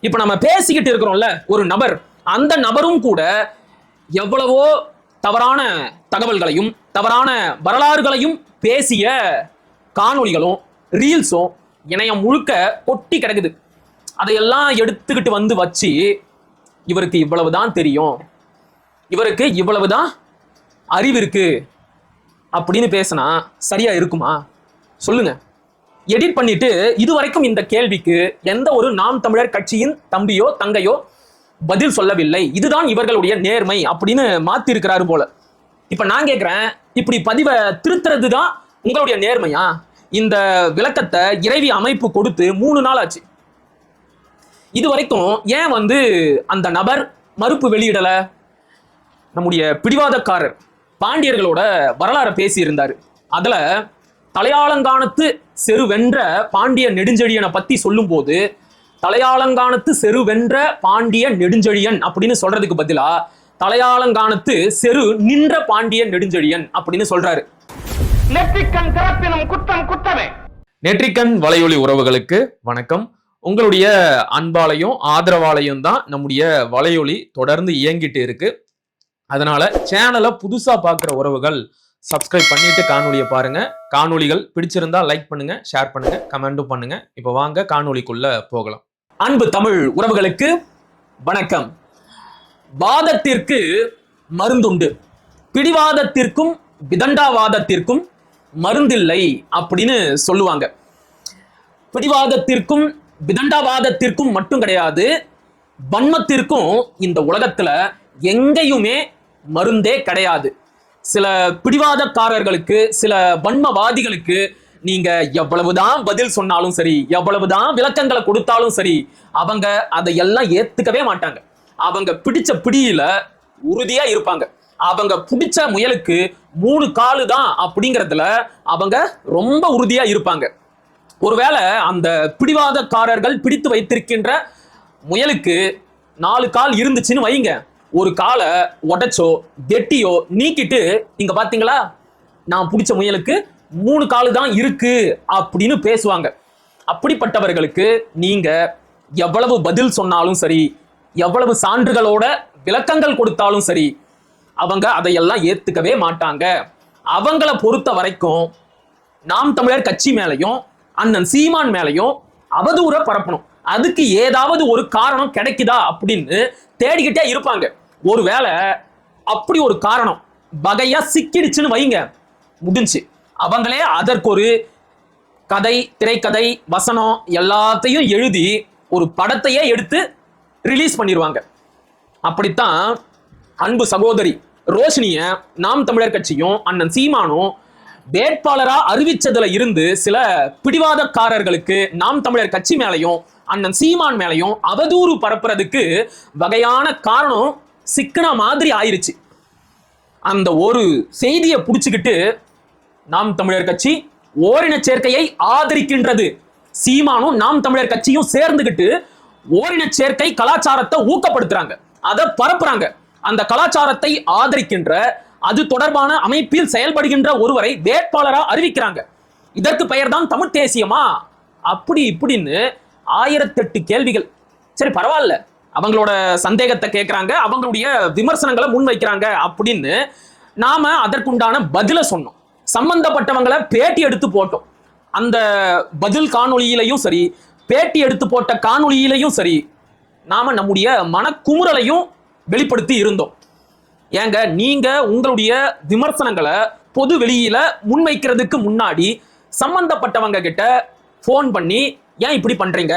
இப்போ நம்ம பேசிக்கிட்டு இருக்கிறோம்ல ஒரு நபர். அந்த நபரும் கூட எவ்வளவோ தவறான தகவல்களையும் தவறான வரலாறுகளையும் பேசிய காணொளிகளும் ரீல்ஸும் இணையம் முழுக்க கொட்டி கிடக்குது. அதையெல்லாம் எடுத்துக்கிட்டு வந்து வச்சு இவருக்கு இவ்வளவுதான் தெரியும். இவருக்கு இவ்வளவுதான் அறிவு இருக்கு. அப்படின்னு பேசினா சரியா இருக்குமா? சொல்லுங்க. எடிட் பண்ணிட்டு இதுவரைக்கும் இந்த கேள்விக்கு எந்த ஒரு நாம் தமிழர் கட்சியின் தம்பியோ தங்கையோ பதில் சொல்லவில்லை. இதுதான் இவர்களுடைய நேர்மை அப்படின்னு மாத்தி இருக்கிறாரு போல. இப்ப நான் கேட்கிறேன் இப்படி பதிவை திருத்துறது தான் உங்களுடைய நேர்மையா? இந்த விளக்கத்தை இறைவி அமைப்பு கொடுத்து மூணு நாள் ஆச்சு. இது வரைக்கும் ஏன் வந்து அந்த நபர் மறுப்பு வெளியிடல? நம்முடைய பிடிவாதக்காரர் பாண்டியர்களோட வரலாறை பேசியிருந்தார். அதில் தலையாளங்கானத்து செருவென்ற பாண்டிய நெடுஞ்செழியனை பத்தி சொல்லும்போது தலையாளங்கானத்து செருவென்ற பாண்டிய நெடுஞ்செழியன் அப்படின்னு சொல்றதுக்கு பதிலா தலையாளங்கானத்து செரு நின்ற பாண்டிய நெடுஞ்செழியன் அப்படின்னு சொல்றாரு. நெற்றிக்கண் திறப்பினும் குற்றம் குற்றமே. நெற்றிக்கண் வலையொலி உறவுகளுக்கு வணக்கம். உங்களுடைய அன்பாலையும் ஆதரவாலையும் தான் நம்முடைய வலையொலி தொடர்ந்து இயங்கிட்டு இருக்கு. அதனால சேனலை புதுசா பார்க்குற உறவுகள் சப்ஸ்கிரைப் பண்ணிட்டு காணொலியை பாருங்க. காணொலிகள் பிடிச்சிருந்தா லைக் பண்ணுங்க ஷேர் பண்ணுங்க கமெண்டும் பண்ணுங்க. இப்போ வாங்க காணொலிக்குள்ள போகலாம். அன்பு தமிழ் உறவுகளுக்கு வணக்கம். வாதத்திற்கு மருந்துண்டு. பிடிவாதத்திற்கும் விதண்டாவாதத்திற்கும் மருந்தில்லை அப்படின்னு சொல்லுவாங்க. பிடிவாதத்திற்கும் விதண்டாவாதத்திற்கும் மட்டும் கிடையாது வன்மத்திற்கும் இந்த உலகத்துல எங்கேயுமே மருந்தே கிடையாது. சில பிடிவாதக்காரர்களுக்கு சில வன்மவாதிகளுக்கு நீங்க எவ்வளவுதான் பதில் சொன்னாலும் சரி எவ்வளவுதான் விளக்கங்களை கொடுத்தாலும் சரி அவங்க அதையெல்லாம் ஏத்துக்கவே மாட்டாங்க. அவங்க பிடிச்ச பிடியில உறுதியா இருப்பாங்க. அவங்க பிடிச்ச முயலுக்கு மூணு காலு தான் அப்படிங்கறதுல அவங்க ரொம்ப உறுதியா இருப்பாங்க. ஒருவேளை அந்த பிடிவாதக்காரர்கள் பிடித்து வைத்திருக்கின்ற முயலுக்கு நாலு கால் இருந்துச்சுன்னு வைங்க. ஒரு காலை உடைச்சோ வெட்டியோ நீக்கிட்டு இங்க பாத்தீங்களா? நான் பிடிச்ச முயலுக்கு மூணு காலு தான் இருக்கு அப்படின்னு பேசுவாங்க. அப்படிப்பட்டவர்களுக்கு நீங்க எவ்வளவு பதில் சொன்னாலும் சரி எவ்வளவு சான்றுகளோட விளக்கங்கள் கொடுத்தாலும் சரி அவங்க அதையெல்லாம் ஏத்துக்கவே மாட்டாங்க. அவங்கள பொறுத்த வரைக்கும் நாம் தமிழர் கட்சி மேலையும் அண்ணன் சீமான் மேலையும் அவதூற பரப்பணும். அதுக்கு ஏதாவது ஒரு காரணம் கிடைக்குதா அப்படின்னு தேடிக்கிட்டே இருப்பாங்க. ஒருவேளை அப்படி ஒரு காரணம் வகையா சிக்கிடுச்சுன்னு வைங்க. முடிஞ்சு. அவங்களே அதற்கு ஒரு கதை திரைக்கதை வசனம் எல்லாத்தையும் எழுதி ஒரு படத்தையே எடுத்து ரிலீஸ் பண்ணிடுவாங்க அப்படித்தான் அன்பு சகோதரி ரோஷினிய நாம் தமிழர் கட்சியும் அண்ணன் சீமானும் வேட்பாளராக அறிவிச்சதுல இருந்து சில பிடிவாதக்காரர்களுக்கு நாம் தமிழர் கட்சி மேலையும் அண்ணன் சீமான் மேலையும் அவதூறு பரப்புறதுக்கு வகையான காரணம் சிக்கன மாதிரி ஆயிருச்சு. அந்த ஒரு செய்தியை பிடிச்சிக்கிட்டு நாம் தமிழர் கட்சி ஓரின சேர்க்கையை ஆதரிக்கின்றது. சீமானும் நாம் தமிழர் கட்சியும் சேர்ந்துகிட்டு ஓரின சேர்க்கை கலாச்சாரத்தை ஊக்கப்படுத்துறாங்க. அதை பரப்புறாங்க. அந்த கலாச்சாரத்தை ஆதரிக்கின்ற அது தொடர்பான அமைப்பில் செயல்படுகின்ற ஒருவரை வேட்பாளராக அறிவிக்கிறாங்க. இதற்கு பெயர்தான் தமிழ் தேசியமா? அப்படி இப்படின்னு ஆயிரத்தெட்டு கேள்விகள். சரி பரவாயில்ல. அவங்களோட சந்தேகத்தை கேட்குறாங்க அவங்களுடைய விமர்சனங்களை முன்வைக்கிறாங்க அப்படின்னு நாம அதற்குண்டான பதிலை சொன்னோம். சம்பந்தப்பட்டவங்களை பேட்டி எடுத்து போட்டோம். அந்த பதில் காணொளியிலையும் சரி பேட்டி எடுத்து போட்ட காணொளியிலையும் சரி நாம நம்முடைய மனக்குமுறலையும் வெளிப்படுத்தி இருந்தோம். ஏங்க நீங்க உங்களுடைய விமர்சனங்களை பொது வெளியில முன்வைக்கிறதுக்கு முன்னாடி சம்பந்தப்பட்டவங்க கிட்ட ஃபோன் பண்ணி ஏன் இப்படி பண்றீங்க?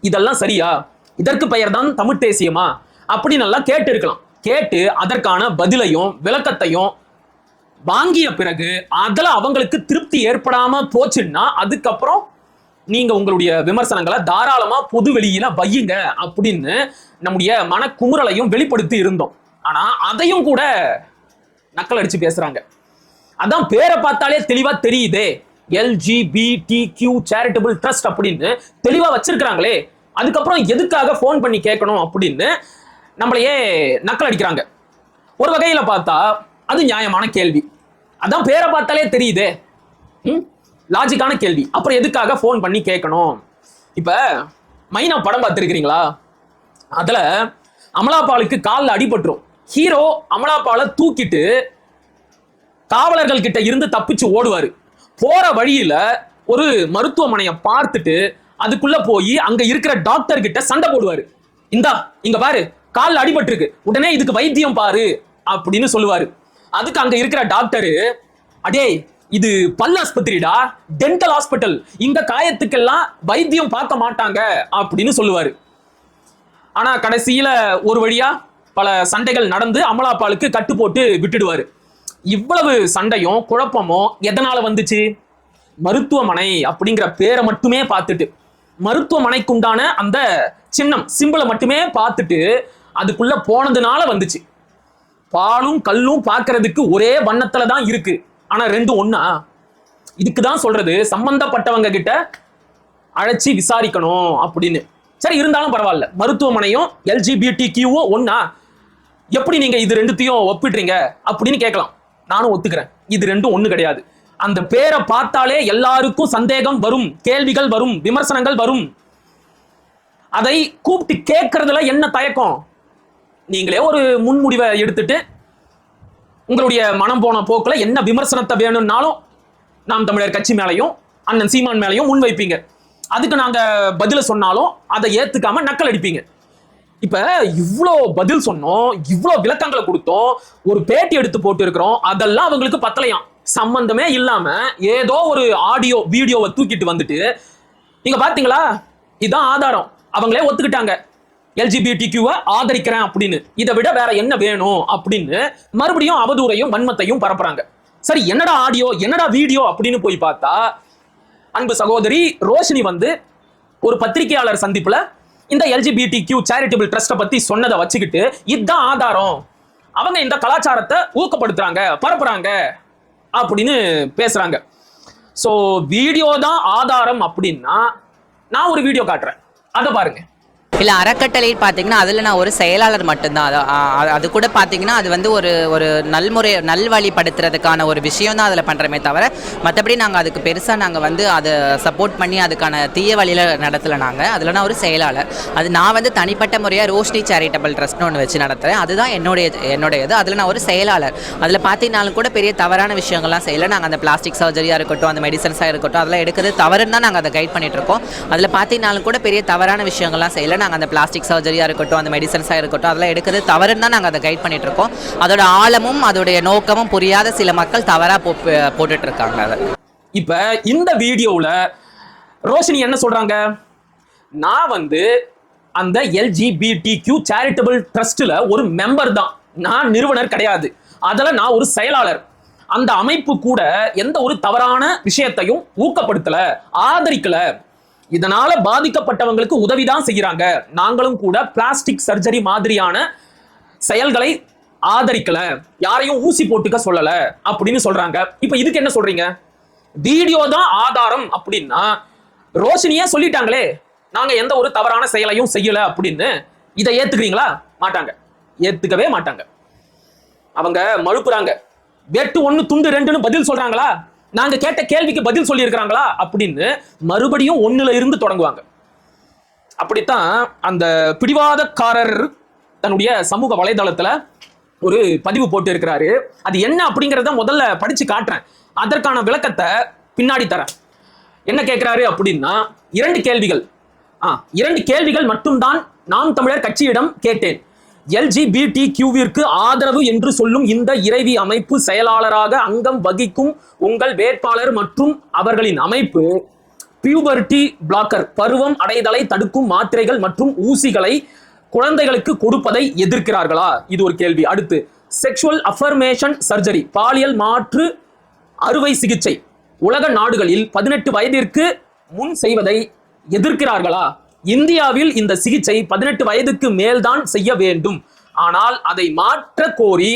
இதெல்லாம் சரியா? இதற்கு பெயர் தான் தமிழ் தேசியமா? அப்படின்னு எல்லாம் கேட்டு இருக்கலாம் கேட்டு அதற்கான பதிலையும் விளக்கத்தையும் வாங்கிய பிறகு அதில் அவங்களுக்கு திருப்தி ஏற்படாம போச்சுன்னா அதுக்கப்புறம் நீங்க உங்களுடைய விமர்சனங்களை தாராளமா பொது வெளியில வையுங்க அப்படின்னு நம்முடைய மனக்குமுறலையும் வெளிப்படுத்தி இருந்தோம். ஆனா அதையும் கூட நக்கல் அடிச்சு பேசுறாங்க. அதான் பேரை பார்த்தாலே தெளிவா தெரியுதே. எல்ஜிபிடி கியூ சேரிட்டபிள் ட்ரஸ்ட் அப்படின்னு தெளிவா வச்சிருக்கிறாங்களே. அதுக்கப்புறம் எதுக்காக ஃபோன் பண்ணி கேட்கணும் அப்படின்னு நம்மளையே நக்கல் அடிக்கிறாங்க. ஒரு வகையில் பார்த்தா அது நியாயமான கேள்வி. அதான் பேரை பார்த்தாலே தெரியுதே. ம்? லாஜிக்கான கேள்வி. அப்புறம் எதுக்காக ஃபோன் பண்ணி கேட்கணும்? இப்போ மைனா படம் பார்த்துருக்கிறீங்களா? அதில் அமலாபாலுக்கு காலில் அடிபட்டுரும். ஹீரோ அமலாபாலை தூக்கிட்டு காவலர்கள் கிட்ட இருந்து தப்பிச்சு ஓடுவார். போகிற வழியில் ஒரு மருத்துவமனையை பார்த்துட்டு அதுக்குள்ள போய் அங்க இருக்கிற டாக்டர் கிட்ட சண்டை போடுவாரு. இந்தா இங்க பாரு கால் அடிபட்டிருக்கு. உடனே இதுக்கு வைத்தியம் பாரு அப்படின்னு சொல்லுவாரு. அதுக்கு அங்க இருக்கிற டாக்டரு அடே இது பல் ஆஸ்பத்திரிடா டென்டல் ஹாஸ்பிட்டல் இந்த காயத்துக்கெல்லாம் வைத்தியம் பார்க்க மாட்டாங்க அப்படின்னு சொல்லுவாரு. ஆனா கடைசியில ஒரு வழியா பல சண்டைகள் நடந்து அமலாபாலுக்கு கட்டு போட்டு விட்டுடுவாரு. இவ்வளவு சண்டையும் குழப்பமும் எதனால வந்துச்சு? மருத்துவமனை அப்படிங்கிற பேரை மட்டுமே பார்த்துட்டு. மருத்துவமனைக்கு உண்டான அந்த சின்னம் சிம்பிளை மட்டுமே பார்த்துட்டு அதுக்குள்ள போனதுனால வந்துச்சு. பாலும் கல்லும் பார்க்கறதுக்கு ஒரே வண்ணத்துல தான் இருக்கு. ஆனா ரெண்டும் ஒன்னா இதுக்கு தான் சொல்றது சம்பந்தப்பட்டவங்க கிட்ட அழைச்சி விசாரிக்கணும் அப்படின்னு. சரி இருந்தாலும் பரவாயில்ல. மருத்துவமனையும் எல்ஜிபிடி கியூவோ ஒன்னா எப்படி நீங்க இது ரெண்டுத்தையும் ஒப்பிடுறீங்க? அப்படின்னு கேட்கலாம். நானும் ஒத்துக்கிறேன். இது ரெண்டும் ஒன்று கிடையாது. அந்த பேரை பார்த்தாலே எல்லாருக்கும் சந்தேகம் வரும் கேள்விகள் வரும் விமர்சனங்கள் வரும். அதை கூப்பிட்டு கேட்கறதுல என்ன தயக்கம்? நீங்களே ஒரு முன்முடிவை எடுத்துட்டு உங்களுடைய மனம் போன போக்கில் என்ன விமர்சனத்தை வேணும்னாலும் நாம் தமிழர் கட்சி மேலையும் அண்ணன் சீமான் மேலையும் முன்வைப்பீங்க அதுக்கு நாங்கள் பதில சொன்னாலும் அதை ஏற்றுக்காம நக்கல் அடிப்பீங்க. இப்போ இவ்வளோ பதில் சொன்னோம் இவ்வளோ விளக்கங்களை கொடுத்தோம் ஒரு பேட்டி எடுத்து போட்டு இருக்கிறோம் அதெல்லாம் அவங்களுக்கு பத்தலையாம். சம்பந்தமே இல்லாம ஏதோ ஒரு ஆடியோ வீடியோவை தூக்கிட்டு வந்துட்டு நீங்க பாத்தீங்களா? இதுதான் ஆதாரம். அவங்களே ஒத்துக்கிட்டாங்க. எல்ஜிபிடி கியூவை ஆதரிக்கிறேன் அப்படின்னு. இதை விட வேற என்ன வேணும் அப்படின்னு மறுபடியும் அவதூறையும் வன்மத்தையும் பரப்புறாங்க. சரி என்னடா ஆடியோ என்னடா வீடியோ அப்படின்னு போய் பார்த்தா அன்பு சகோதரி ரோஷினி வந்து ஒரு பத்திரிகையாளர் சந்திப்புல இந்த எல்ஜிபிடி கியூ சேரிட்டபிள் ட்ரஸ்ட்டை பத்தி சொன்னதை வச்சுக்கிட்டு இதுதான் ஆதாரம். அவங்க இந்த கலாச்சாரத்தை ஊக்கப்படுத்துறாங்க பரப்புறாங்க. அப்படின்னு பேசுறாங்க. ஸோ வீடியோ தான் ஆதாரம் அப்படின்னா நான் ஒரு வீடியோ காட்டுறேன். அதை பாருங்க. இல்லை அறக்கட்டளை பார்த்தீங்கன்னா அதில் நான் ஒரு செயலாளர் மட்டும்தான். அது அது கூட பார்த்தீங்கன்னா அது வந்து ஒரு ஒரு நல்முறை நல்வழிப்படுத்துறதுக்கான ஒரு விஷயம் தான் அதில் பண்ணுறமே தவிர மற்றபடி நாங்கள் அதுக்கு பெருசாக நாங்கள் வந்து அதை சப்போர்ட் பண்ணி அதுக்கான தீய வழியில் நடத்தலை நாங்கள் அதில் நான் ஒரு செயலாளர். அது நான் வந்து தனிப்பட்ட முறையாக ரோஷினி சேரிட்டபிள் ட்ரஸ்ட்னு ஒன்று வச்சு நடத்துகிறேன் அதுதான் என்னுடைய என்னுடையது. அதில் நான் ஒரு செயலாளர். அதில் பார்த்தீங்கனாலும் கூட பெரிய தவறான விஷயங்கள்லாம் செய்யலை. நாங்கள் அந்த பிளாஸ்டிக் சர்ஜரியாக இருக்கட்டும் அந்த மெடிசன்ஸாக இருக்கட்டும் அதெல்லாம் எடுக்கிறது தவறுன்னு தான் நாங்கள் அதை கைட் பண்ணிகிட்ருக்கோம் இருக்கோம். அதில் பார்த்தீங்கனாலும் கூட பெரிய தவறான விஷயங்கள்லாம் செய்யலை. நாங்கள் அந்த பிளாஸ்டிக் சர்ஜரியாக இருக்கட்டும் அந்த மெடிசன்ஸாக இருக்கட்டும் அதெல்லாம் எடுக்கிறது தவறுன்னு தான் நாங்கள் அதை கைட் பண்ணிகிட்டு இருக்கோம். அதோட ஆழமும் அதோடைய நோக்கமும் புரியாத சில மக்கள் தவறாக போ போட்டுட்டு இருக்காங்க அதை. இப்போ இந்த வீடியோவில் ரோஷினி என்ன சொல்கிறாங்க நான் வந்து அந்த எல்ஜிபிடி கியூ சேரிட்டபிள் ட்ரஸ்ட்டில் ஒரு மெம்பர் தான். நான் நிறுவனர் கிடையாது. அதில் நான் ஒரு செயலாளர். அந்த அமைப்பு கூட எந்த ஒரு தவறான விஷயத்தையும் ஊக்கப்படுத்தலை ஆதரிக்கலை. இதனால பாதிக்கப்பட்டவங்களுக்கு உதவிதான் செய்யறாங்க. நாங்களும் கூட பிளாஸ்டிக் சர்ஜரி மாதிரியான செயல்களை ஆதரிக்கல. யாரையும் ஊசி போட்டுக்க சொல்லல அப்படின்னு சொல்றாங்க. இப்ப இதுக்கு என்ன சொல்றீங்க? வீடியோ தான் ஆதாரம் அப்படின்னா ரோஷினியே சொல்லிட்டாங்களே நாங்க எந்த ஒரு தவறான செயலையும் செய்யல அப்படின்னு இதை ஏத்துக்கிறீங்களா? மாட்டாங்க. ஏத்துக்கவே மாட்டாங்க. அவங்க மழுப்புறாங்க. வெட்டு ஒன்னு துண்டு ரெண்டுன்னு பதில் சொல்றாங்களா? நாங்க கேட்ட கேள்விக்கு பதில் சொல்லியிருக்கிறாங்களா அப்படின்னு மறுபடியும் ஒண்ணுல இருந்து தொடங்குவாங்க. அப்படித்தான் அந்த பிடிவாதக்காரர் தன்னுடைய சமூக வலைதளத்துல ஒரு பதிவு போட்டு இருக்கிறாரு அது என்ன அப்படிங்கிறத முதல்ல படிச்சு காட்டுறேன். அதற்கான விளக்கத்தை பின்னாடி தரேன். என்ன கேட்கிறாரு அப்படின்னா இரண்டு கேள்விகள். ஆ இரண்டு கேள்விகள் மட்டும்தான் நாம் தமிழர் கட்சியிடம் கேட்டேன். எல்ஜிபிடி கியூவிற்கு ஆதரவு என்று சொல்லும் இந்த இறைவி அமைப்பு செயலாளராக அங்கம் வகிக்கும் உங்கள் வேட்பாளர் மற்றும் அவர்களின் அமைப்பு பியூபர்டி பிளாக்கர் பருவம் அடைதலை தடுக்கும் மாத்திரைகள் மற்றும் ஊசிகளை குழந்தைகளுக்கு கொடுப்பதை எதிர்க்கிறார்களா? இது ஒரு கேள்வி. அடுத்து செக்ஷுவல் அஃபர்மேஷன் சர்ஜரி பாலியல் மாற்று அறுவை சிகிச்சை உலக நாடுகளில் பதினெட்டு வயதிற்கு முன் செய்வதை எதிர்க்கிறார்களா? இந்தியாவில் இந்த சிகிச்சை பதினெட்டு வயதுக்கு மேல்தான் செய்ய வேண்டும். ஆனால் அதை மாற்ற கோரி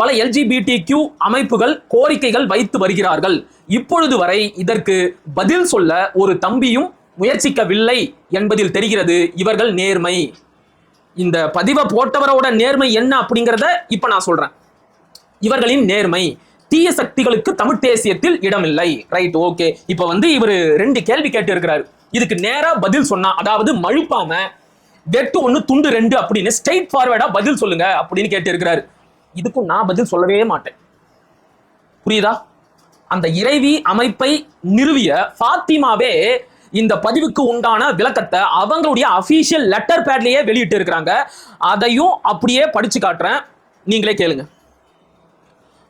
பல எல்ஜிபிடி கியூ அமைப்புகள் கோரிக்கைகள் வைத்து வருகிறார்கள். இப்பொழுது வரை இதற்கு பதில் சொல்ல ஒரு தம்பியும் முயற்சிக்கவில்லை என்பதில் தெரிகிறது இவர்கள் நேர்மை. இந்த பதிவை போட்டவரோட நேர்மை என்ன அப்படிங்கிறத இப்ப நான் சொல்றேன். இவர்களின் நேர்மை. தீய சக்திகளுக்கு தமிழ் தேசியத்தில் இடமில்லை. ரைட் ஓகே இப்ப வந்து இவர் ரெண்டு கேள்வி கேட்டு இருக்கிறாரு இதுக்கு நேரா பதில் சொன்னா அதாவது மழுப்பாம வெட்டு ஒன்று துண்டு ரெண்டு அப்படின்னு ஸ்ட்ரைட் ஃபார்வேர்டா பதில் சொல்லுங்க அப்படின்னு கேட்டு இருக்கிறாரு இதுக்கும் நான் பதில் சொல்லவே மாட்டேன். புரியுதா? அந்த இறைவி அமைப்பை நிறுவிய ஃபாத்திமாவே இந்த பதிவுக்கு உண்டான விளக்கத்தை அவங்களுடைய அஃபீஷியல் லெட்டர் பேட்லயே வெளியிட்டு இருக்கிறாங்க. அதையும் அப்படியே படிச்சு காட்டுறேன். நீங்களே கேளுங்க.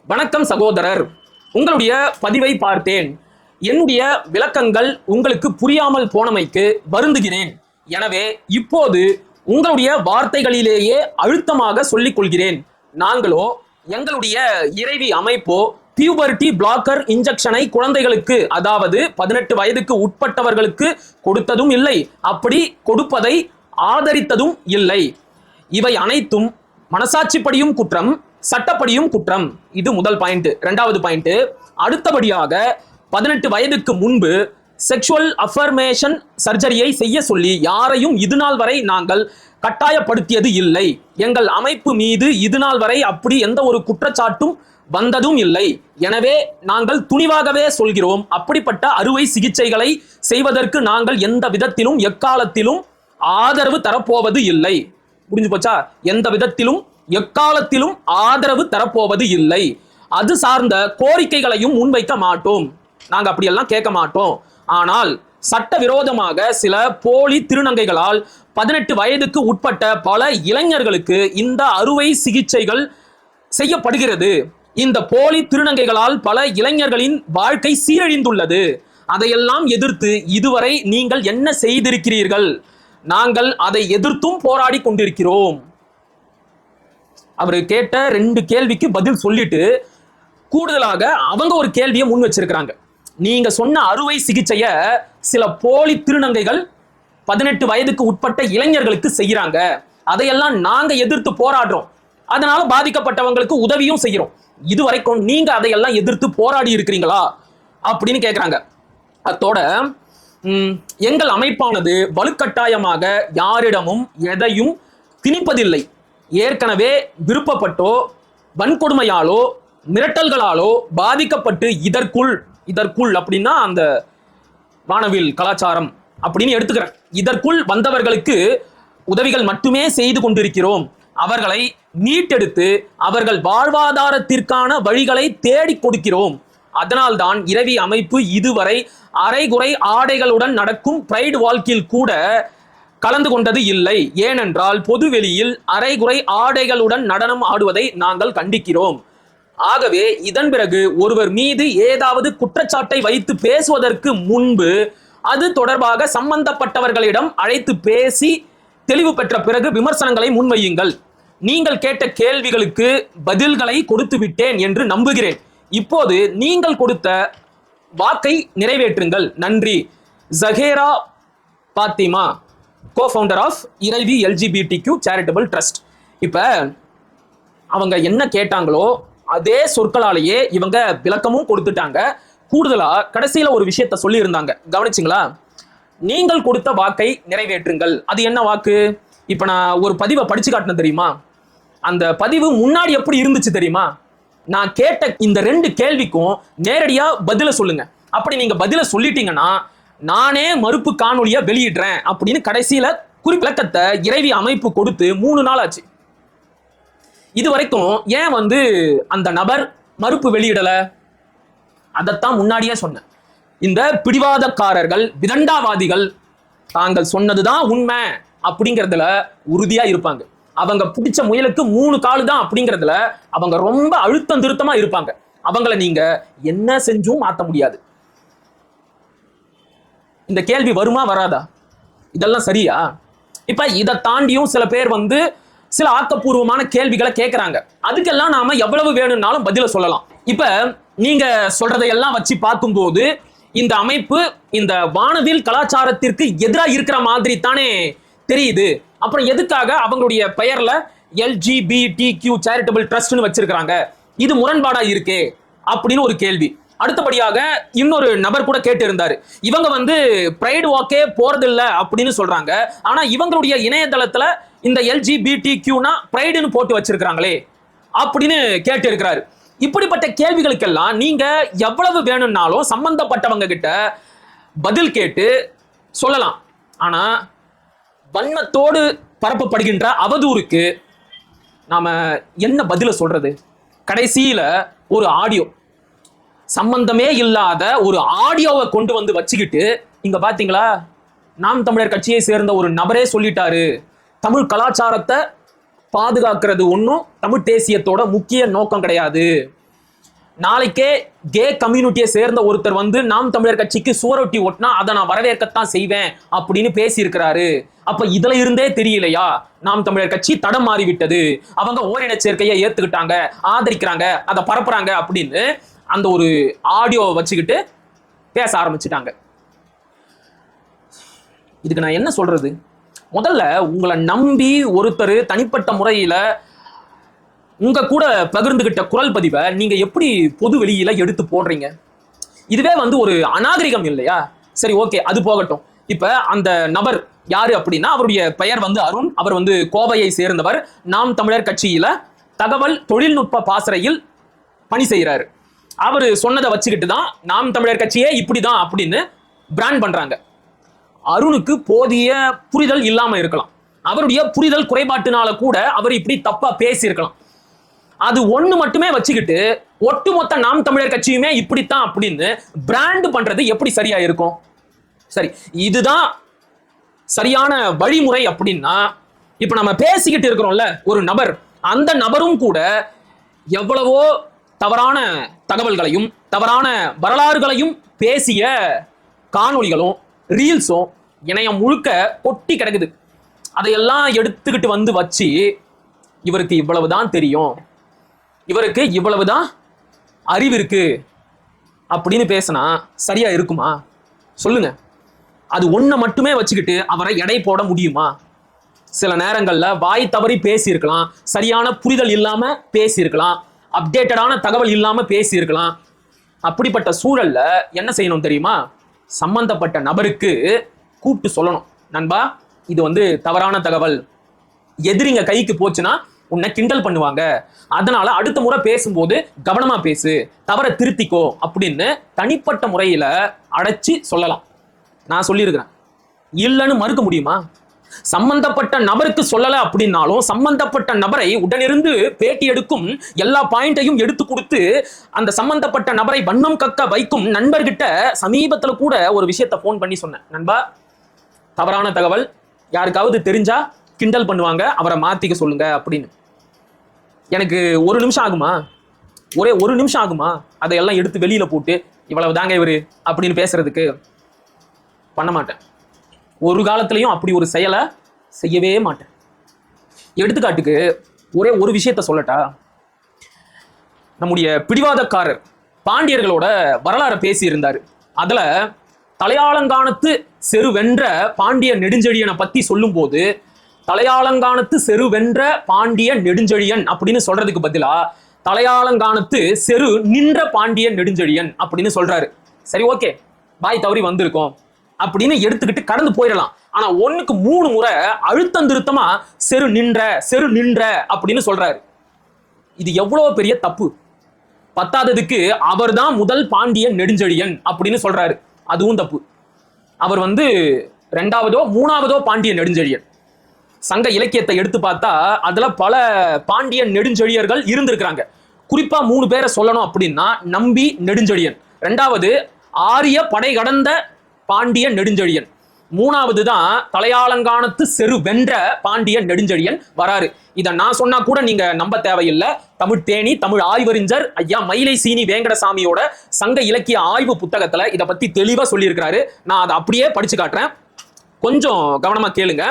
வணக்கம் சகோதரர். உங்களுடைய பதிவை பார்த்தேன். என்னுடைய விளக்கங்கள் உங்களுக்கு புரியாமல் போனமைக்கு வருந்துகிறேன். எனவே இப்போது உங்களுடைய வார்த்தைகளிலேயே அழுத்தமாக சொல்லிக் கொள்கிறேன் நாங்களோ எங்களுடைய இறைவி அமைப்போ பியூபர்டி பிளாக்கர் இன்ஜெக்ஷனை குழந்தைகளுக்கு அதாவது பதினெட்டு வயதுக்கு உட்பட்டவர்களுக்கு கொடுத்ததும் இல்லை. அப்படி கொடுப்பதை ஆதரித்ததும் இல்லை. இவை அனைத்தும் மனசாட்சிப்படியும் குற்றம் சட்டப்படியும் குற்றம். இது முதல் பாயிண்ட் ரெண்டாவது பாயிண்ட் அடுத்தபடியாக பதினெட்டு வயதுக்கு முன்பு செக்ஷுவல் அஃபர்மேஷன் சர்ஜரியை செய்ய சொல்லி யாரையும் இதுநாள் வரை நாங்கள் கட்டாயப்படுத்தியது இல்லை. எங்கள் அமைப்பு மீது இதுநாள் வரை அப்படி எந்த ஒரு குற்றச்சாட்டும் வந்ததும் இல்லை. எனவே நாங்கள் துணிவாகவே சொல்கிறோம். அப்படிப்பட்ட அறுவை சிகிச்சைகளை செய்வதற்கு நாங்கள் எந்த விதத்திலும் எக்காலத்திலும் ஆதரவு தரப்போவது இல்லை. புரிஞ்சு போச்சா? எந்த விதத்திலும் எக்காலத்திலும் ஆதரவு தரப்போவது இல்லை. அது சார்ந்த கோரிக்கைகளையும் முன்வைக்க மாட்டோம். நாங்கள் அப்படியெல்லாம் கேட்க மாட்டோம். ஆனால் சட்ட விரோதமாக சில போலி திருநங்கைகளால் பதினெட்டு வயதுக்கு உட்பட்ட பல இளைஞர்களுக்கு இந்த அறுவை சிகிச்சைகள் செய்யப்படுகிறது. இந்த போலி திருநங்கைகளால் பல இளைஞர்களின் வாழ்க்கை சீரழிந்துள்ளது. அதையெல்லாம் எதிர்த்து இதுவரை நீங்கள் என்ன செய்திருக்கிறீர்கள்? நாங்கள் அதை எதிர்த்தும் போராடி கொண்டிருக்கிறோம். அவர் கேட்ட ரெண்டு கேள்விக்கு பதில் சொல்லிட்டு கூடுதலாக அவங்க ஒரு கேள்வியை முன் வச்சிருக்கிறாங்க. நீங்க சொன்ன அறுவை சிகிச்சைய சில போலி திருநங்கைகள் பதினெட்டு வயதுக்கு உட்பட்ட இளைஞர்களுக்கு செய்யறாங்க. அதையெல்லாம் நாங்க எதிர்த்து போராடுறோம். அதனால பாதிக்கப்பட்டவங்களுக்கு உதவியும் செய்யறோம். இதுவரைக்கும் நீங்க அதையெல்லாம் எதிர்த்து போராடி இருக்கிறீங்களா? அப்படின்னு கேக்குறாங்க. அத்தோட எங்கள் அமைப்பானது வலுக்கட்டாயமாக யாரிடமும் எதையும் திணிப்பதில்லை. ஏற்கனவே விருப்பப்பட்டோ வன்கொடுமையாலோ மிரட்டல்களாலோ பாதிக்கப்பட்டு இதற்குள் இதற்குள் அப்படின்னா அந்த வானவில் கலாச்சாரம் அப்படின்னு எடுத்துக்கிறேன். இதற்குள் வந்தவர்களுக்கு உதவிகள் மட்டுமே செய்து கொண்டிருக்கிறோம். அவர்களை மீட்டெடுத்து அவர்கள் வாழ்வாதாரத்திற்கான வழிகளை தேடிக் கொடுக்கிறோம். அதனால்தான் இரவி அமைப்பு இதுவரை அரைகுறை ஆடைகளுடன் நடக்கும் பிரைடு வாழ்க்கையில் கூட கலந்து கொண்டது இல்லை. ஏனென்றால் பொதுவெளியில் அரைகுறை ஆடைகளுடன் நடனம் ஆடுவதை நாங்கள் கண்டிக்கிறோம். ஆகவே இதன் பிறகு ஒருவர் மீது ஏதாவது குற்றச்சாட்டை வைத்து பேசுவதற்கு முன்பு அது தொடர்பாக சம்பந்தப்பட்டவர்களிடம் அழைத்து பேசி தெளிவு பெற்ற பிறகு விமர்சனங்களை முன்வையுங்கள். நீங்கள் கேட்ட கேள்விகளுக்கு பதில்களை கொடுத்து விட்டேன் என்று நம்புகிறேன். இப்போது நீங்கள் கொடுத்த வாக்கை நிறைவேற்றுங்கள். நன்றி. Jahera Fatima co founder of Iraivi LGBT Q charitable trust இப்போ அவங்க என்ன கேட்டாங்களோ அதே சொற்களாலேயே இவங்க விளக்கமும் கொடுத்துட்டாங்க. கூடுதலா கடைசியில ஒரு விஷயத்த சொல்லியிருந்தாங்க. கவனிச்சிங்களா? நீங்கள் கொடுத்த வாக்கை நிறைவேற்றுங்கள். அது என்ன வாக்கு? இப்ப நான் ஒரு பதிவை படிச்சு காட்டினேன் தெரியுமா? அந்த பதிவு முன்னாடி எப்படி இருந்துச்சு தெரியுமா? நான் கேட்ட இந்த ரெண்டு கேள்விக்கும் நேரடியா பதில சொல்லுங்க. அப்படி நீங்க பதில சொல்லிட்டீங்கன்னா நானே மறுப்பு காணொலியா வெளியிடுறேன் அப்படின்னு கடைசியில குறிப்பிலக்கத்தை இறைவி அமைப்பு கொடுத்து மூணு நாள் ஆச்சு. இது வரைக்கும் ஏன் வந்து அந்த நபர் மறுப்பு வெளியிடல? அதைத்தான் முன்னாடியே சொன்னேன். இந்த பிடிவாதக்காரர்கள் விதண்டாவாதிகள் தாங்கள் சொன்னதுதான் உண்மை அப்படிங்கிறதுல உறுதியா இருப்பாங்க. அவங்க பிடிச்ச முயலுக்கு மூணு காலு தான் அப்படிங்கிறதுல அவங்க ரொம்ப அழுத்தம் திருத்தமா இருப்பாங்க. அவங்கள நீங்க என்ன செஞ்சும் மாத்த முடியாது. இந்த கேள்வி வருமா வராதா? இதெல்லாம் சரியா? இப்ப இதை தாண்டியும் சில பேர் வந்து சில ஆக்கப்பூர்வமான கேள்விகளை கேட்குறாங்க அதுக்கெல்லாம் நாம எவ்வளவு வேணும்னாலும் பதில சொல்லலாம். இப்ப நீங்க சொல்றதையெல்லாம் வச்சு பார்க்கும்போது இந்த அமைப்பு இந்த வானவில் கலாச்சாரத்திற்கு எதிராக இருக்கிற மாதிரி தானே தெரியுது. அப்புறம் எதுக்காக அவங்களுடைய பெயர்ல எல்ஜிபிடி கியூ சேரிட்டபிள் ட்ரஸ்ட்னு வச்சிருக்கிறாங்க? இது முரண்பாடா இருக்கே அப்படின்னு ஒரு கேள்வி. அடுத்தபடியாக இன்னொரு நபர் கூட கேட்டு இருந்தார் இவங்க வந்து பிரைடு வாக்கே போறதில்ல அப்படின்னு சொல்றாங்க. ஆனா இவங்களுடைய இணையதளத்துல இந்த எல்ஜிபிடி கியூனா பிரைடுன்னு போட்டு வச்சிருக்காங்களே அப்படின்னு கேட்டு இருக்கிறாரு இப்படிப்பட்ட கேள்விகளுக்கெல்லாம் நீங்க எவ்வளவு வேணும்னாலும் சம்பந்தப்பட்டவங்க கிட்ட பதில் கேட்டு சொல்லலாம். ஆனா வன்மத்தோடு பரப்பப்படுகின்ற அவதூறுக்கு நாம என்ன பதில சொல்றது? கடைசியில ஒரு ஆடியோ சம்பந்தமே இல்லாத ஒரு ஆடியோவை கொண்டு வந்து வச்சுக்கிட்டு இங்க பாத்தீங்களா? நாம் தமிழர் கட்சியை சேர்ந்த ஒரு நபரே சொல்லிட்டாரு. தமிழ் கலாச்சாரத்தை பாதுகாக்கிறது ஒன்றும் தமிழ் தேசியத்தோட முக்கிய நோக்கம் கிடையாது. நாளைக்கே கே கம்யூனிட்டியை சேர்ந்த ஒருத்தர் வந்து நாம் தமிழர் கட்சிக்கு சுவரொட்டி ஒட்டினா அதை நான் வரவேற்கத்தான் செய்வேன் அப்படின்னு பேசியிருக்கிறாரு. அப்ப இதுல இருந்தே தெரியலையா? நாம் தமிழர் கட்சி தடம் மாறிவிட்டது. அவங்க ஓரின சேர்க்கையை ஏத்துக்கிட்டாங்க ஆதரிக்கிறாங்க அதை பரப்புறாங்க அப்படின்னு அந்த ஒரு ஆடியோவை வச்சுக்கிட்டு பேச ஆரம்பிச்சிட்டாங்க. இதுக்கு நான் என்ன சொல்றது? முதல்ல உங்களை நம்பி ஒருத்தர் தனிப்பட்ட முறையில உங்க கூட பகிர்ந்துகிட்ட குரல் பதிவை நீங்க எப்படி பொது வெளியில எடுத்து போடுறீங்க? இதுவே வந்து ஒரு அநாகரிகம் இல்லையா? சரி ஓகே அது போகட்டும். இப்ப அந்த நபர் யாரு அப்படின்னா அவருடைய பெயர் வந்து அருண் அவர் வந்து கோவையை சேர்ந்தவர். நாம் தமிழர் கட்சியில தகவல் தொழில்நுட்ப பாசறையில் பணி செய்கிறாரு அவர் சொன்னதை வச்சுக்கிட்டு தான் நாம் தமிழர் கட்சியே இப்படிதான் அப்படின்னு பிராண்ட் பண்றாங்க. அருணுக்கு போதிய புரிதல் இல்லாம இருக்கலாம். அவருடைய புரிதல் குறைபாட்டினால கூட அவர் இப்படி தப்பா பேசியிருக்கலாம். அது ஒண்ணு மட்டுமே வச்சுக்கிட்டு ஒட்டுமொத்த நாம் தமிழர் கட்சியுமே இப்படித்தான் அப்படின்னு பிராண்ட் பண்றது எப்படி சரியா இருக்கும்? சரி இதுதான் சரியான வழிமுறை அப்படின்னா இப்ப நம்ம பேசிக்கிட்டு இருக்கிறோம்ல ஒரு நபர். அந்த நபரும் கூட எவ்வளவோ தவறான தகவல்களையும் தவறான வரலாறுகளையும் பேசிய காணொளிகளும் ரீல்ஸும் இணையம் முழுக்க கொட்டி கிடக்குது. அதையெல்லாம் எடுத்துக்கிட்டு வந்து வச்சு இவருக்கு இவ்வளவுதான் தெரியும். இவருக்கு இவ்வளவுதான் அறிவு இருக்கு. அப்படின்னு பேசினா சரியா இருக்குமா? சொல்லுங்க. அது ஒன்றை மட்டுமே வச்சுக்கிட்டு அவரை எடை போட முடியுமா? சில நேரங்களில் வாய் தவறி பேசியிருக்கலாம். சரியான புரிதல் இல்லாமல் பேசியிருக்கலாம். அப்டேட்டடான தகவல் இல்லாமல் பேசியிருக்கலாம். அப்படிப்பட்ட சூழல்ல என்ன செய்யணும் தெரியுமா? சம்பந்தப்பட்ட நபருக்கு கூப்பிட்டு சொல்லணும். நண்பா இது வந்து தவறான தகவல். எதிரிங்க கைக்கு போச்சுன்னா உன்னை கிண்டல் பண்ணுவாங்க. அதனால அடுத்த முறை பேசும்போது கவனமா பேசு. தவற திருத்திக்கோ அப்படின்னு தனிப்பட்ட முறையில அடைச்சி சொல்லலாம். நான் சொல்லியிருக்கிறேன். இல்லைன்னு மறுக்க முடியுமா? சம்பந்தப்பட்ட நபருக்கு சொல்லல அப்படின்னாலும் சம்பந்தப்பட்ட நபரை உடனிருந்து பேட்டி எடுக்கும் எல்லா பாயிண்ட்டையும் எடுத்து கொடுத்து அந்த சம்பந்தப்பட்ட நபரை வண்ணம் கக்க வைக்கும் நண்பர்கிட்ட சமீபத்துல கூட ஒரு விஷயத்த ஃபோன் பண்ணி சொன்னேன். நண்பா தவறான தகவல். யாருக்காவது தெரிஞ்சா கிண்டல் பண்ணுவாங்க அவரை மாத்திக்க சொல்லுங்க அப்படின்னு. எனக்கு ஒரு நிமிஷம் ஆகுமா? ஒரே ஒரு நிமிஷம் ஆகுமா? அதையெல்லாம் எடுத்து வெளியில போட்டு இவ்வளவு தாங்க இவரு அப்படின்னு பேசுறதுக்கு பண்ண மாட்டேன். ஒரு காலத்துலையும் அப்படி ஒரு செயலை செய்யவே மாட்டேன். எடுத்துக்காட்டுக்கு ஒரே ஒரு விஷயத்த சொல்லட்டா? நம்முடைய பிடிவாதக்காரர் பாண்டியர்களோட வரலாறை பேசியிருந்தார். அதில் தலையாலங்கானத்து செருவென்ற பாண்டிய நெடுஞ்செழியனை பற்றி சொல்லும்போது தலையாலங்கானத்து செருவென்ற பாண்டிய நெடுஞ்செழியன் அப்படின்னு சொல்றதுக்கு பதிலாக தலையாலங்கானத்து செரு நின்ற பாண்டிய நெடுஞ்செழியன் அப்படின்னு சொல்றாரு. சரி ஓகே. பாய் தவறி வந்திருக்கோம். அப்படின்னு எடுத்துக்கிட்டு கடந்து போயிடலாம். ஆனா ஒண்ணுக்கு மூணு முறை அழுத்தம் திருத்தமா செரு நின்ற செரு நின்ற அப்படின்னு சொல்றாரு. இது எவ்வளவு பெரிய தப்பு? பத்தாததுக்கு அவர் தான் முதல் பாண்டிய நெடுஞ்செழியன் அப்படின்னு சொல்றாரு. அதுவும் தப்பு. அவர் வந்து ரெண்டாவதோ மூணாவதோ பாண்டிய நெடுஞ்செழியன். சங்க இலக்கியத்தை எடுத்து பார்த்தா அதுல பல பாண்டிய நெடுஞ்செழியர்கள் இருந்திருக்கிறாங்க. குறிப்பா மூணு பேரை சொல்லணும் அப்படின்னா நம்பி நெடுஞ்செழியன். ரெண்டாவது ஆரிய படை கடந்த பாண்டிய நெடுஞ்செழியன். மூணாவது தான் தலையாலங்கானத்து செரு வென்ற பாண்டிய நெடுஞ்செழியன் வராரு. இதை நான் சொன்னா கூட நீங்க நம்ப தேவையில்லை. தமிழ் தேனி தமிழ் ஆய்வறிஞர் ஐயா மயிலை சீனி வேங்கடசாமியோட சங்க இலக்கிய ஆய்வு புத்தகத்துல இதை பத்தி தெளிவா சொல்லியிருக்கிறாரு. நான் அதை அப்படியே படிச்சு காட்டுறேன். கொஞ்சம் கவனமா கேளுங்க.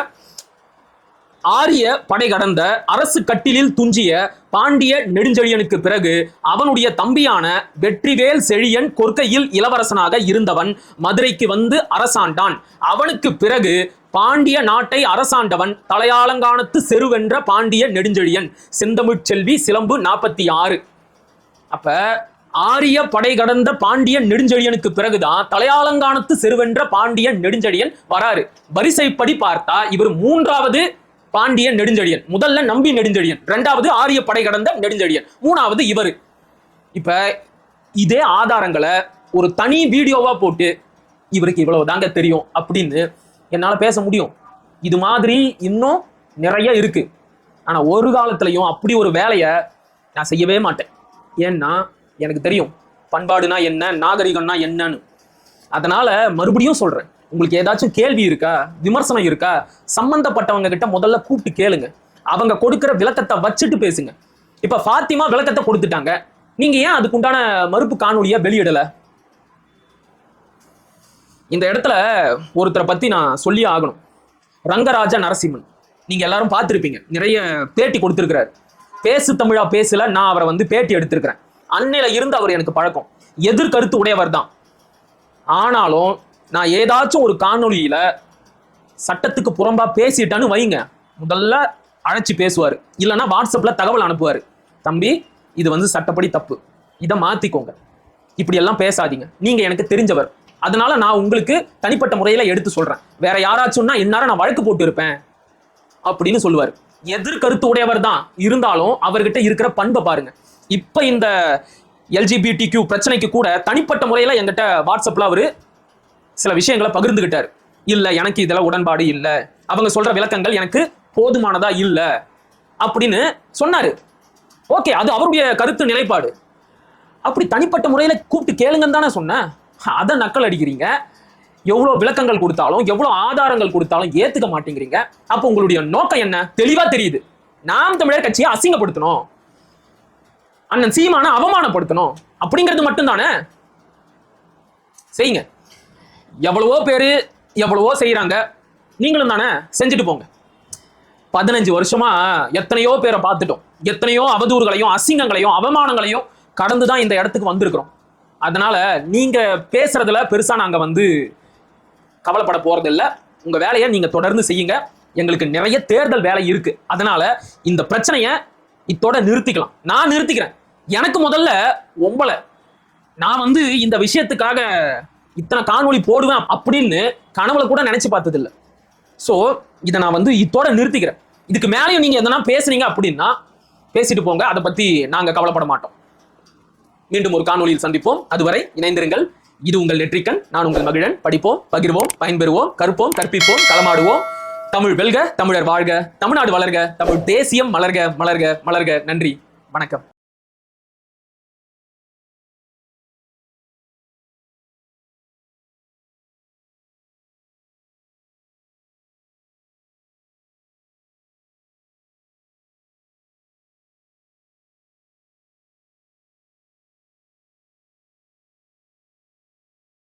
ஆரிய படை கடந்த அரசு கட்டிலில் துஞ்சிய பாண்டிய நெடுஞ்செழியனுக்கு பிறகு அவனுடைய தம்பியான வெற்றிவேல் செழியன் கொற்கையில் இளவரசனாக இருந்தவன் மதுரைக்கு வந்து அரசாண்டான். அவனுக்கு பிறகு பாண்டிய நாட்டை அரசாண்டவன் தலையாலங்கானத்து செருவென்ற பாண்டிய நெடுஞ்செழியன். செந்தமிழ் செல்வி சிலம்பு நாற்பத்தி ஆறு அப்ப ஆரிய படை கடந்த பாண்டிய நெடுஞ்செழியனுக்கு பிறகுதான் தலையாலங்கானத்து செருவென்ற பாண்டிய நெடுஞ்செழியன் வராரு. வரிசைப்படி பார்த்தா இவர் மூன்றாவது பாண்டிய நெடுஞ்செழியன். முதல்ல நம்பி நெடுஞ்செழியன். ரெண்டாவது ஆரிய படை கடந்த நெடுஞ்செழியன். மூணாவது இவர். இப்ப இதே ஆதாரங்களை ஒரு தனி வீடியோவா போட்டு இவருக்கு இவ்வளவு தாங்க தெரியும் அப்படின்னு என்னால் பேச முடியும். இது மாதிரி இன்னும் நிறைய இருக்கு. ஆனா ஒரு காலத்துலயும் அப்படி ஒரு வேலையை நான் செய்யவே மாட்டேன். ஏன்னா எனக்கு தெரியும் பண்பாடுனா என்ன நாகரிகம்னா என்னன்னு. அதனால மறுபடியும் சொல்றேன். உங்களுக்கு ஏதாச்சும் கேள்வி இருக்கா? விமர்சனம் இருக்கா? சம்பந்தப்பட்டவங்க கிட்ட முதல்ல கூப்பிட்டு கேளுங்க. அவங்க கொடுக்குற விளக்கத்தை வச்சுட்டு பேசுங்க. இப்ப ஃபாத்திமா விளக்கத்தை கொடுத்துட்டாங்க. நீங்க ஏன் அதுக்குண்டான மறுப்பு காணொலியை வெளியிடல? இந்த இடத்துல ஒருத்தரை பத்தி நான் சொல்லி ஆகணும். ரங்கராஜ நரசிம்மன். நீங்க எல்லாரும் பார்த்துருப்பீங்க. நிறைய பேட்டி கொடுத்திருக்கிறாரு. பேசு தமிழா பேசல நான் அவரை வந்து பேட்டி எடுத்திருக்கிறேன். அன்னையில இருந்து அவர் எனக்கு பழக்கம். எதிர்கருத்து உடையவர் தான். ஆனாலும் நான் ஏதாச்சும் ஒரு காணொலியில சட்டத்துக்கு புறம்பா பேசிட்டேன்னு வைங்க. முதல்ல அழைச்சி பேசுவார். இல்லைன்னா வாட்ஸ்அப்ல தகவல் அனுப்புவார். தம்பி இது வந்து சட்டப்படி தப்பு. இதை மாத்திக்கோங்க. இப்படி எல்லாம் பேசாதீங்க. நீங்க எனக்கு தெரிஞ்சவர். அதனால நான் உங்களுக்கு தனிப்பட்ட முறையில எடுத்து சொல்றேன். வேற யாராச்சும்னா இந்நேரம் நான் வழக்கு போட்டு இருப்பேன் அப்படின்னு சொல்லுவார். எதிர்கருத்து உடையவர் தான். இருந்தாலும் அவர்கிட்ட இருக்கிற பண்பை பாருங்க. இப்ப இந்த எல்ஜிபிடி கியூ பிரச்சனைக்கு கூட தனிப்பட்ட முறையில எங்கிட்ட வாட்ஸ்அப்ல அவரு சில விஷயங்களை பகிர்ந்துகிட்டார். இல்லை எனக்கு இதெல்லாம் உடன்பாடு இல்லை. அவங்க சொல்ற விளக்கங்கள் எனக்கு போதுமானதா இல்லை அப்படின்னு சொன்னாரு. ஓகே அது அவருடைய கருத்து நிலைப்பாடு. அப்படி தனிப்பட்ட முறையில் கூப்பிட்டு கேளுங்கன்னு தானே சொன்னேன். அதை நக்கல் அடிக்கிறீங்க. எவ்வளோ விளக்கங்கள் கொடுத்தாலும் எவ்வளோ ஆதாரங்கள் கொடுத்தாலும் ஏற்றுக்க மாட்டேங்கிறீங்க. அப்போ உங்களுடைய நோக்கம் என்ன? தெளிவாக தெரியுது. நாம் தமிழர் கட்சியை அசிங்கப்படுத்தணும். அண்ணன் சீமான அவமானப்படுத்தணும். அப்படிங்கிறது மட்டும்தானே? செய்யுங்க. எவ்வளவோ பேர் எவ்வளவோ செய்கிறாங்க நீங்களும் தானே செஞ்சுட்டு போங்க. பதினஞ்சு வருஷமா எத்தனையோ பேரை பார்த்துட்டோம். எத்தனையோ அவதூறுகளையும் அசிங்கங்களையும் அவமானங்களையும் கடந்து தான் இந்த இடத்துக்கு வந்திருக்கிறோம். அதனால நீங்க பேசுறதுல பெருசா நாங்க வந்து கவலைப்பட போறது இல்லை உங்க வேலையை நீங்க தொடர்ந்து செய்யுங்க. எங்களுக்கு நிறைய தேர்தல் வேலை இருக்கு. அதனால இந்த பிரச்சனையை இத்தோட நிறுத்திக்கலாம். நான் நிறுத்திக்கிறேன். எனக்கு முதல்ல ஒம்பலை நான் வந்து இந்த விஷயத்துக்காக இத்தனை காணொளி போடுவேன் அப்படின்னு கனவுல கூட நினைச்சு பார்த்ததில்ல. ஸோ இதை நான் வந்து இதோட நிறுத்திக்கிறேன். இதுக்கு மேலேயும் நீங்க எதனா பேசுனீங்க அப்படின்னா பேசிட்டு போங்க. அதை பத்தி நாங்க கவலைப்பட மாட்டோம். மீண்டும் ஒரு காணொலியில் சந்திப்போம். அதுவரை இணைந்திருங்கள். இது உங்கள் நெற்றிக்கண். நான் உங்கள் மகிழன். படிப்போம் பகிர்வோம் பயன்பெறுவோம் கற்போம் கற்பிப்போம் களமாடுவோம். தமிழ் வெல்க தமிழர் வாழ்க தமிழ்நாடு வளர்க தமிழ் தேசியம் மலர்க மலர்க மலர்க. நன்றி. வணக்கம்.